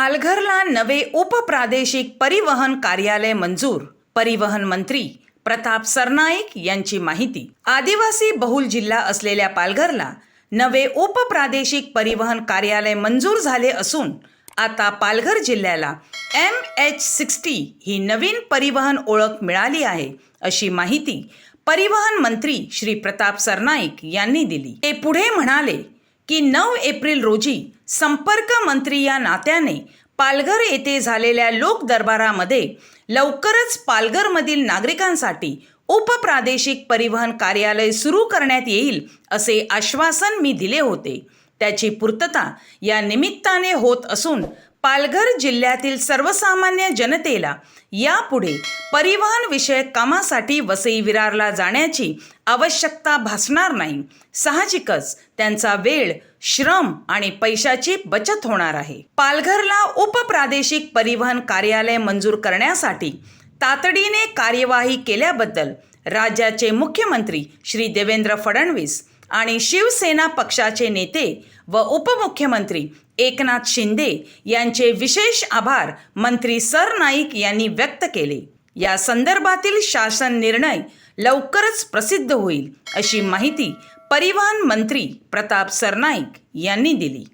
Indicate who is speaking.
Speaker 1: पालघरला नवे उपप्रादेशिक परिवहन कार्यालय मंजूर. परिवहन मंत्री प्रताप सरनाईक यांची माहिती. आदिवासी बहुल जिल्हा असलेल्या पालघरला नवे उपप्रादेशिक परिवहन कार्यालय मंजूर झाले असून आता पालघर जिल्ह्याला एम एच सिक्स्टी ही नवीन परिवहन ओळख मिळाली आहे अशी माहिती परिवहन मंत्री श्री प्रताप सरनाईक यांनी दिली. ते पुढे म्हणाले की नऊ एप्रिल रोजी संपर्क मंत्री या नात्याने पालघर येथे झालेल्या लोक दरबारामध्ये लवकरच पालघरमधील नागरिकांसाठी उपप्रादेशिक परिवहन कार्यालय सुरू करण्यात येईल असे आश्वासन मी दिले होते. त्याची पूर्तता या निमित्ताने होत असून पालघर जिल्ह्यातील सर्वसामान्य जनतेला यापुढे परिवहन विषयक कामासाठी वसई विरारला जाण्याची आवश्यकता भासणार नाही. साहजिकच त्यांचा वेळ श्रम आणि पैशाची बचत होणार आहे. पालघरला उपप्रादेशिक परिवहन कार्यालय मंजूर करण्यासाठी तातडीने कार्यवाही केल्याबद्दल राज्याचे मुख्यमंत्री श्री देवेंद्र फडणवीस आणि शिवसेना पक्षाचे नेते व उपमुख्यमंत्री एकनाथ शिंदे यांचे विशेष आभार मंत्री सरनाईक यांनी व्यक्त केले. या संदर्भातील शासन निर्णय लवकरच प्रसिद्ध होईल अशी माहिती परिवहन मंत्री प्रताप सरनाईक यांनी दिली.